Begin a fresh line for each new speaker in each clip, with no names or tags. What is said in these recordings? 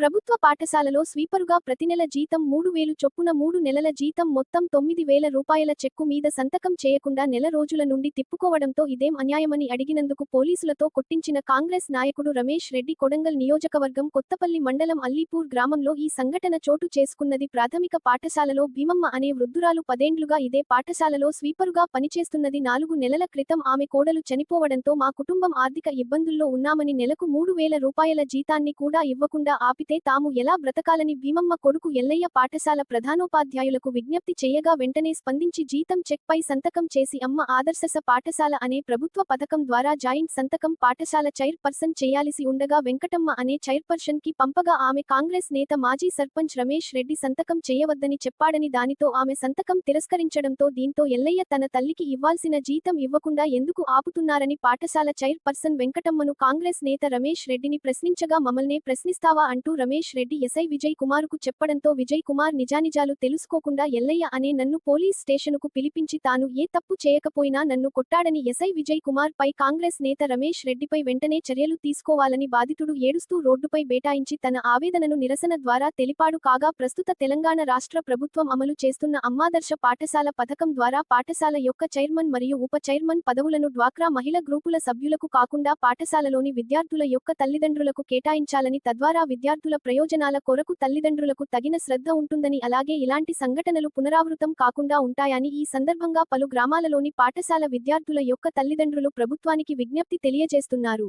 ప్రభుత్వ పాఠశాలలో స్వీపరుగా ప్రతి నెల జీతం మూడు వేలు చొప్పున మూడు నెలల జీతం మొత్తం తొమ్మిది వేల రూపాయల చెక్కు మీద సంతకం చేయకుండా నెల రోజుల నుండి తిప్పుకోవడంతో ఇదేం అన్యాయమని అడిగినందుకు పోలీసులతో కొట్టించిన కాంగ్రెస్ నాయకుడు రమేష్ రెడ్డి కొడంగల్ నియోజకవర్గం కొత్తపల్లి మండలం అల్లీపూర్ గ్రామంలో ఈ సంఘటన చోటు చేసుకున్నది ప్రాథమిక పాఠశాలలో భీమమ్మ అనే వృద్ధురాలు పదేండ్లుగా ఇదే పాఠశాలలో స్వీపరుగా పనిచేస్తున్నది నాలుగు నెలల క్రితం ఆమె కోడలు చనిపోవడంతో మా కుటుంబం ఆర్థిక ఇబ్బందుల్లో ఉన్నామని నెలకు మూడు వేల రూపాయల జీతాన్ని కూడా ఇవ్వకుండా ఆపితే అయితే తాము ఎలా బ్రతకాలని భీమమ్మ కొడుకు ఎల్లయ్య పాఠశాల ప్రధానోపాధ్యాయులకు విజ్ఞప్తి చేయగా వెంటనే స్పందించి జీతం చెక్ పై సంతకం చేసి అమ్మ ఆదర్శస పాఠశాల అనే ప్రభుత్వ పథకం ద్వారా జాయింట్ సంతకం పాఠశాల చైర్ పర్సన్ చేయాల్సి ఉండగా వెంకటమ్మ అనే చైర్పర్సన్కి పంపగా ఆమె కాంగ్రెస్ నేత మాజీ సర్పంచ్ రమేష్ రెడ్డి సంతకం చేయవద్దని చెప్పాడని దానితో ఆమె సంతకం తిరస్కరించడంతో దీంతో ఎల్లయ్య తన తల్లికి ఇవ్వాల్సిన జీతం ఇవ్వకుండా ఎందుకు ఆపుతున్నారని పాఠశాల చైర్ పర్సన్ వెంకటమ్మను కాంగ్రెస్ నేత రమేష్ రెడ్డిని ప్రశ్నించగా మమ్మల్నే ప్రశ్నిస్తావా? అంటూ రమేష్ రెడ్డి ఎస్ఐ విజయ్ కుమార్కు చెప్పడంతో విజయ్ కుమార్ నిజానిజాలు తెలుసుకోకుండా ఎల్లయ్య అనే నన్ను పోలీస్ స్టేషన్కు పిలిపించి తాను ఏ తప్పు చేయకపోయినా నన్ను కొట్టాడని ఎస్ఐ విజయ్ కుమార్ పై కాంగ్రెస్ నేత రమేష్ రెడ్డిపై వెంటనే చర్యలు తీసుకోవాలని బాధితుడు ఏడుస్తూ రోడ్డుపై బేటాయించి తన ఆవేదనను నిరసన ద్వారా తెలిపాడు కాగా ప్రస్తుత తెలంగాణ రాష్ట్ర ప్రభుత్వం అమలు చేస్తున్న అమ్మాదర్శ పాఠశాల పథకం ద్వారా పాఠశాల యొక్క చైర్మన్ మరియు ఉప చైర్మన్ పదవులను డ్వాక్రా మహిళ గ్రూపుల సభ్యులకు కాకుండా పాఠశాలలోని విద్యార్థుల యొక్క తల్లిదండ్రులకు కేటాయించాలని తద్వారా విద్యార్థుల ప్రయోజనాల కొరకు తల్లిదండ్రులకు తగిన శ్రద్ధ ఉంటుందని అలాగే ఇలాంటి సంఘటనలు పునరావృతం కాకుండా ఉంటాయని ఈ సందర్భంగా పలు గ్రామాలలోని పాఠశాల విద్యార్థుల యొక్క తల్లిదండ్రులు ప్రభుత్వానికి విజ్ఞప్తి తెలియజేస్తున్నారు.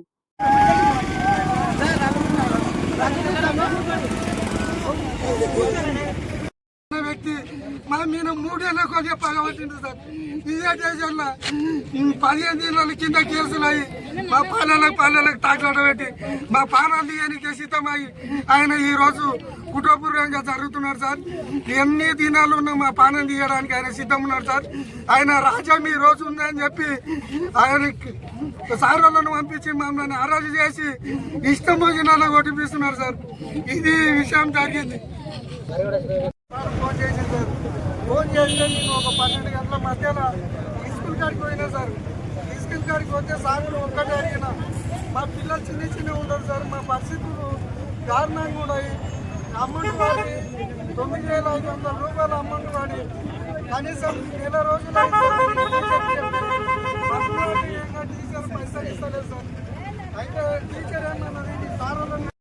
వ్యక్తి మా మీద మూడేళ్ళ కొంచెం పగబట్టింది సార్. ఇదే దేశంలో పదిహేను దినాల కింద కేసులు అయ్యి మా పాలలకు పాలలకు తాకలాట పెట్టి మా పానాలు తీయడానికి సిద్ధమై ఆయన ఈరోజు కుటుంబపూర్వకంగా జరుగుతున్నారు సార్. ఎన్ని దినాలు ఉన్నా మా పానం తీయడానికి ఆయన సిద్ధం ఉన్నారు సార్. ఆయన రాజ్యం ఈ రోజు ఉందని చెప్పి ఆయన సారోళ్ళను పంపించి మమ్మల్ని అరెస్ట్ చేసి ఇష్టం వచ్చిన కొట్టిపిస్తున్నారు సార్. ఇది విషయం జరిగింది. ఫోన్ చేస్తే నేను ఒక పన్నెండు గంటల మధ్యలో స్కూల్ కాడికి పోయినా సార్. స్కూల్ కాడికి పోతే సాగులు ఒక్కటే అడిగిన. మా పిల్లలు చిన్న చిన్న ఉండరు సార్. మా పరిస్థితులు దారుణంగా ఉన్నాయి. అమౌంట్ వాడి తొమ్మిది వేల ఐదు వందల రూపాయల అమౌంట్ వాడి కనీసం నెల రోజులు